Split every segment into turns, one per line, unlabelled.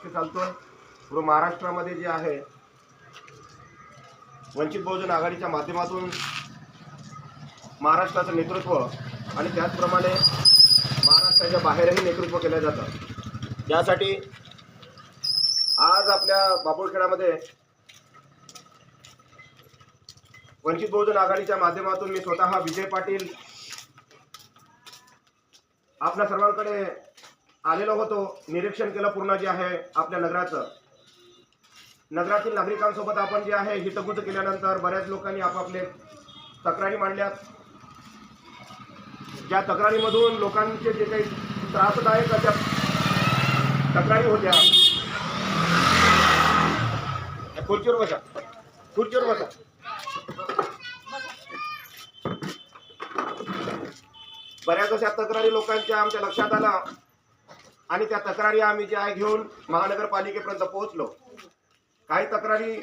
पक्ष चालतोय. पूर्ण महाराष्ट्रामध्ये जे आहे वंचित बहुजन आघाडीच्या माध्यमातून महाराष्ट्राचं नेतृत्व आणि त्याचप्रमाणे महाराष्ट्राच्या बाहेरही नेतृत्व केलं जातं. त्यासाठी आज आपल्या बाबुळखेडामध्ये वंचित बहुजन आघाडीच्या माध्यमातून मी स्वतः विजय पाटील आपल्या सर्वांकडे आलेलो होतो. निरीक्षण केलं पूर्ण जे आहे आपल्या नगराचं. नगरातील नागरिकांसोबत आपण जे आहे हितगुज केल्यानंतर बऱ्याच लोकांनी आपापले तक्रारी मांडल्यात. ज्या तक्रारीमधून लोकांचे जे काही त्रासदायक अशा तक्रारी होत्या. खुर्चीवर बसा. खुर्चीवर बसा. बऱ्याच अशा तक्रारी लोकांच्या आमच्या लक्षात आला आणि त्या तक्रारी आम्ही जे आहे घेऊन महानगरपालिकेपर्यंत पोहोचलो. काही तक्रारी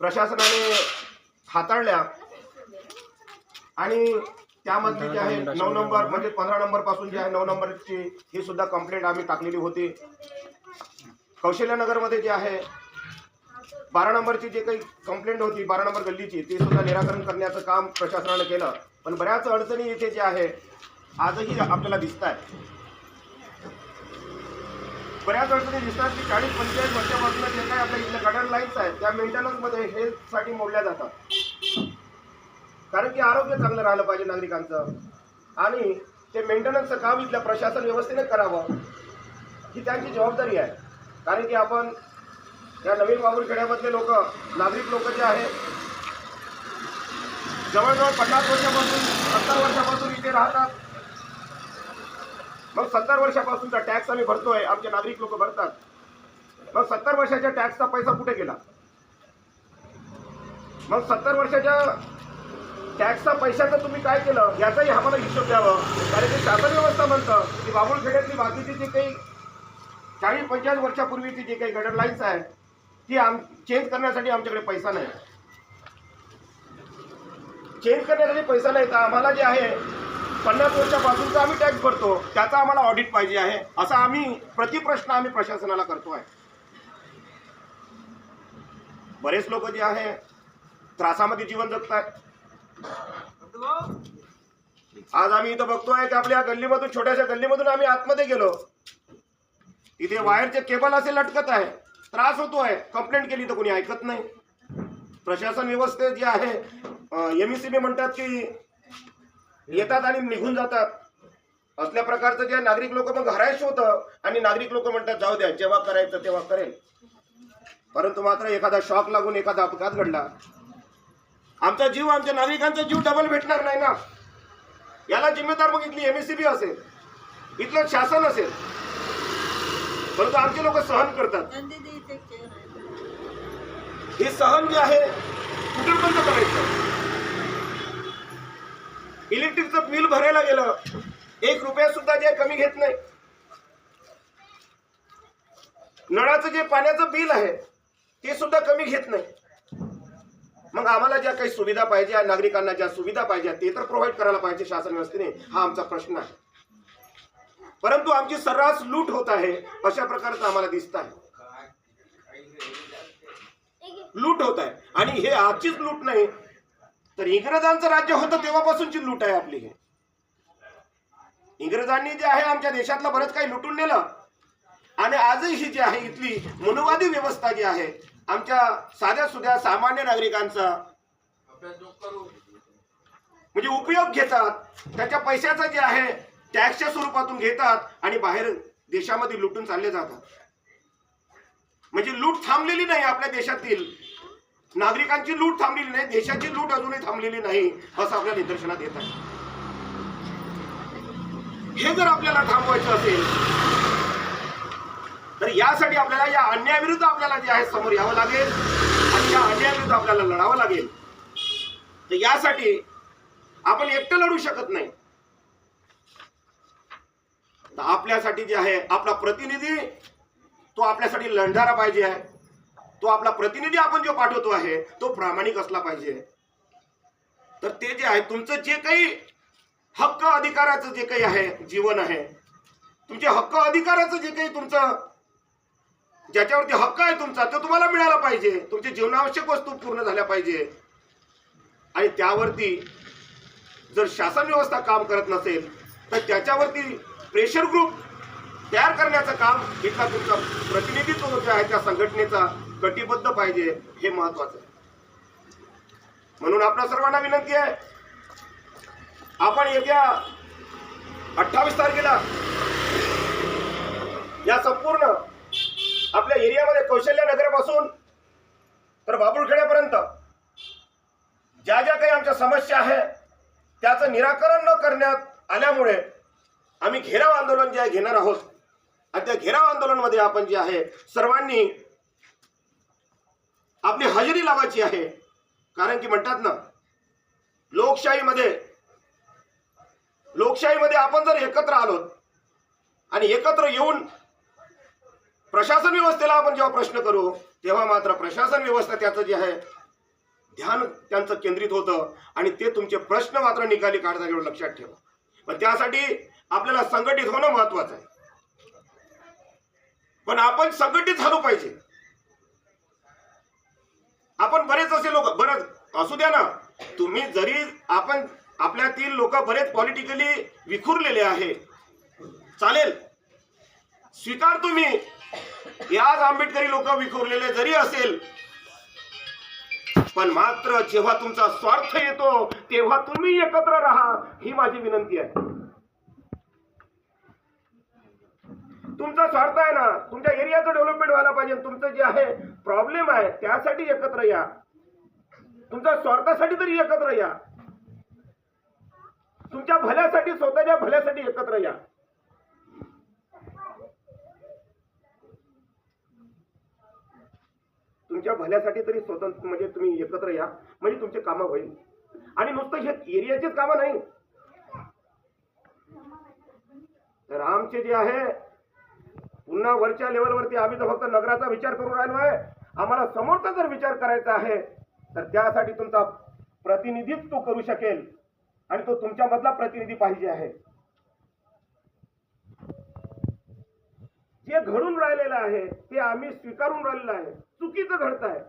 प्रशासनाने हाताळल्या आणि त्यामधली जी आहे नऊ नंबर म्हणजे पंधरा नंबरपासून जी आहे नऊ नंबरची ही सुद्धा कंप्लेंट आम्ही टाकलेली होती. कौशल्यनगरमध्ये जे आहे बारा नंबरची जे काही कंप्लेंट होती बारा नंबर गल्लीची ती सुद्धा निराकरण करण्याचं काम प्रशासनानं केलं. पण बऱ्याच अडचणी इथे जे आहे आजही आपल्याला दिसत आहे बऱ्याच अडचणी दिसतात की चाळीस पंचेचाळीस वर्षापासून जे काही आपल्या इथल्या गटर लाईन्स आहेत त्या मेंटेनन्समध्ये हेल्थसाठी मोडल्या जातात. कारण की आरोग्य चांगलं राहिलं पाहिजे नागरिकांचं. आणि ते मेंटेनन्सचं काम इथल्या प्रशासन व्यवस्थेने करावं ही त्यांची जबाबदारी आहे. कारण की आपण या नवीन वाघूर खेड्यामधले लोक नागरिक लोक जे आहे जवळजवळ पन्नास वर्षापासून सत्तर वर्षापासून इथे राहतात. मग सत्तर वर्षापासूनचा टॅक्स आम्ही भरतोय आमचे नागरिक लोक भरतात. मग सत्तर वर्षाच्या टॅक्सचा पैसा कुठे गेला? मग सत्तर वर्षाच्या टॅक्सचा पैशाचं तुम्ही काय केलं? याचाही आम्हाला हिशोब द्यावं. कारण की शासन व्यवस्था म्हणतं की बाबुळखेड्यातली बाकीची जी काही चाळीस पंचाळीस वर्षापूर्वीची जी काही गटर लाईन्स आहे ती आम चेंज करण्यासाठी आमच्याकडे पैसा नाही. चेंज करण्यासाठी पैसा नाही तर आम्हाला जे आहे पन्नास वर्षापासूनचा आम्ही टॅक्स भरतो. त्याचा आम्हाला ऑडिट पाहिजे आहे. असा आम्ही प्रतिप्रश्न आम्ही प्रशासनाला करतो आहे. बरेच लोक जे आहे त्रासामध्ये जीवन जगत आहे आज आम्ही इथं बघतोय की आपल्या गल्लीमधून छोट्याशा गल्लीमधून आम्ही आतमध्ये गेलो. इथे वायरचे केबल असे लटकत आहे. त्रास होतो आहे कंप्लेंट केली तर कोणी ऐकत नाही. प्रशासन व्यवस्थेत जे आहे एम ई सी बी म्हणतात की येतात आणि निघून जातात. असल्या प्रकारचं जे नागरिक लोक मग हरायच होतं आणि नागरिक लोक म्हणतात जाऊ द्या जेव्हा करायचं तेव्हा करेल. परंतु मात्र एखादा शॉक लागून एखादा अपघात घडला. आमचा जीव आमच्या नागरिकांचा जीव डबल भेटणार नाही ना? याला जिम्मेदार मग इथली एमएससीबी असेल इथलं शासन असेल. परंतु आमचे लोक सहन करतात. हे सहन जे आहे कुठून करायचं इलेक्ट्रिकचं बिल भरायला गेलं. एक रुपया सुद्धा जे कमी घेत नाही. नळाचं जे पाण्याचं बिल आहे ते सुद्धा कमी घेत नाही. मग आम्हाला ज्या काही सुविधा पाहिजे नागरिकांना ज्या सुविधा पाहिजे ते तर प्रोव्हाइड करायला पाहिजे शासन व्यवस्थेने हा आमचा प्रश्न आहे. परंतु आमची सर्रास लूट होत आहे अशा प्रकारचं आम्हाला दिसत आहे. लूट होत आहे. आणि हे आजचीच लूट नाही तर इंग्रजांचं राज्य होतं तेव्हापासूनची लूट आहे आपली हे. इंग्रजांनी जे आहे आमच्या देशातलं बरंच काही लुटून नेलं. आणि आजही ही जी आहे इथली मनुवादी व्यवस्था जी आहे आमच्या साध्या सुध्या सामान्य नागरिकांचा म्हणजे उपयोग घेतात त्याच्या पैशाचा जे आहे टॅक्सच्या स्वरूपातून घेतात आणि बाहेर देशामध्ये लुटून चालले जातात. म्हणजे लूट थांबलेली नाही आपल्या देशातील. नागरिकांची लूट थांबलेली नाही देशाची लूट अजूनही थांबलेली नाही असं आपल्या निदर्शनात येत आहे. हे जर आपल्याला थांबवायचं असेल तर यासाठी आपल्याला या अन्यायाविरुद्ध आपल्याला जे आहे समोर यावं लागेल आणि या अन्यायाविरुद्ध आपल्याला लढावं लागेल. तर यासाठी आपण एकटं लढू शकत नाही. तर आपल्यासाठी जे आहे आपला प्रतिनिधी तो आपल्यासाठी लढणारा पाहिजे आहे. तो आपला प्रतिनिधी आपण जो पाठवतो आहे तो प्रामाणिक असला पाहिजे. तर ते जे आहे तुमचं जे काही हक्क अधिकाराचं जे काही आहे जीवन आहे तुमचे हक्क अधिकाराचं जे काही तुमचं ज्याच्यावरती हक्क आहे तुमचा तो तुम्हाला मिळाला पाहिजे. तुमची जीवनावश्यक वस्तू पूर्ण झाल्या पाहिजे. आणि त्यावरती जर शासन व्यवस्था काम करत नसेल तर त्याच्यावरती प्रेशर ग्रुप तयार करण्याचं काम इथला तुमचा प्रतिनिधित्व जो आहे त्या संघटनेचा कटिबद्ध पाहिजे हे महत्वाचं आहे. म्हणून आपल्या सर्वांना विनंती आहे आपण येत्या अठ्ठावीस तारखेला या संपूर्ण आपल्या एरियामध्ये कौशल्य नगरापासून तर बाबुळखेड्यापर्यंत ज्या ज्या काही आमच्या समस्या आहे त्याचं निराकरण न करण्यात आल्यामुळे आम्ही घेराव आंदोलन जे आहे घेणार आहोत. आणि त्या घेराव आंदोलनमध्ये आपण जे आहे सर्वांनी आपली हजेरी लावायची आहे. कारण की म्हणतात ना लोकशाहीमध्ये लोकशाहीमध्ये आपण जर एकत्र आलो आणि एकत्र येऊन प्रशासन व्यवस्थेला आपण जेव्हा प्रश्न करू तेव्हा मात्र प्रशासन व्यवस्था त्याचं जे आहे ध्यान त्यांचं केंद्रित होतं आणि ते तुमचे प्रश्न मात्र निकाली काढता एवढं लक्षात ठेवा. पण त्यासाठी आपल्याला संघटित होणं महत्वाचं आहे. पण आपण संघटित झालो पाहिजे. आपण बरेच असे लोक बरं असू द्या ना तुम्ही जरी आपण आपल्यातील लोक बरेच पॉलिटिकली विखुरलेले आहे. चालेल? स्वीकार तुम्ही. याच आंबेडकरी लोक विखुरलेले जरी असेल पण मात्र जेव्हा तुमचा स्वार्थ येतो तेव्हा तुम्ही एकत्र राहा ही माझी विनंती आहे. तुमचा स्वार्थ आहे ना तुमच्या एरियाचं डेव्हलपमेंट व्हायला पाहिजे तुमचं जे आहे प्रॉब्लेम आहे त्यासाठी एकत्र या. तुमच्या स्वार्थासाठी तरी एकत्र या. तुमच्या भल्यासाठी स्वतःच्या भल्यासाठी एकत्र या. तुमच्या भल्यासाठी तरी स्वतंत्र म्हणजे तुम्ही एकत्र या. म्हणजे तुमचे कामं होईल. आणि नुसतं हे एरियाचीच कामं नाही. तर आमचे जे आहे पुन्हा वरच्या लेवलवरती आम्ही तर फक्त नगराचा विचार करून राहिलो आहे. आम्हाला समोरचा जर विचार करायचा आहे तर त्यासाठी तुमचा प्रतिनिधित्व करू शकेल. आणि तो तुमच्या मधला प्रतिनिधी पाहिजे आहे. जे घडून राहिलेलं आहे ते आम्ही स्वीकारून राहिलेलं आहे. चुकीचं घडत आहे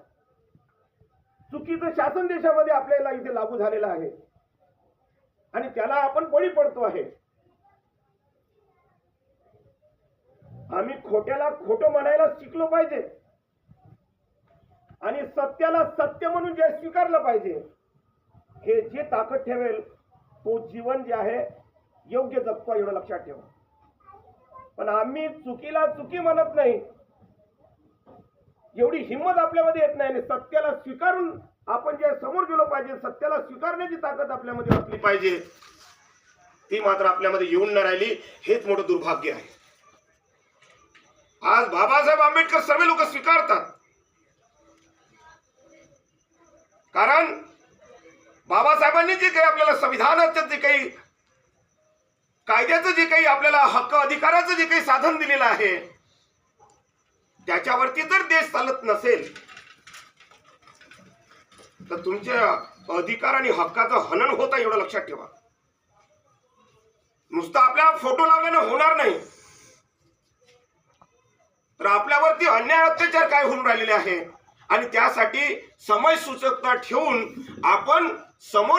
चुकीचं शासन देशामध्ये आपल्याला इथे लागू झालेलं आहे. आणि त्याला आपण बळी पडतो आहे. आम्ही खोट्याला खोटं म्हणायला शिकलो पाहिजे. आणि सत्याला सत्य म्हणून जे स्वीकारलं पाहिजे हे जे ताकद ठेवेल तो जीवन जे आहे योग्य जगतो एवढं लक्षात ठेवा. पण आम्ही चुकीला चुकी म्हणत नाही. एवढी हिंमत आपल्यामध्ये येत नाही आणि सत्याला स्वीकारून आपण जे समोर गेलो पाहिजे सत्याला स्वीकारण्याची ताकद आपल्यामध्ये असली पाहिजे. ती मात्र आपल्यामध्ये येऊन न राहिली हेच मोठं दुर्भाग्य आहे. आज बाबासाहेब आंबेडकर सर्व लोक स्वीकारतात. कारण बाबासाहेबांनी जे काही आपल्याला संविधानाचं जे काही कायद्याचं जे काही आपल्याला हक्क अधिकाराचं जे काही साधन दिलेलं आहे त्याच्यावरती जर देश चालत नसेल तर तुमच्या अधिकार आणि हक्काचं हनन होत आहे एवढं लक्षात ठेवा. नुसतं आपल्याला फोटो लावल्याने होणार नाही. तर आपल्यावरती अन्याय अत्याचार काय होऊन राहिलेले आहे आणि त्यासाठी समय सूचकता ठेवून आपण समोर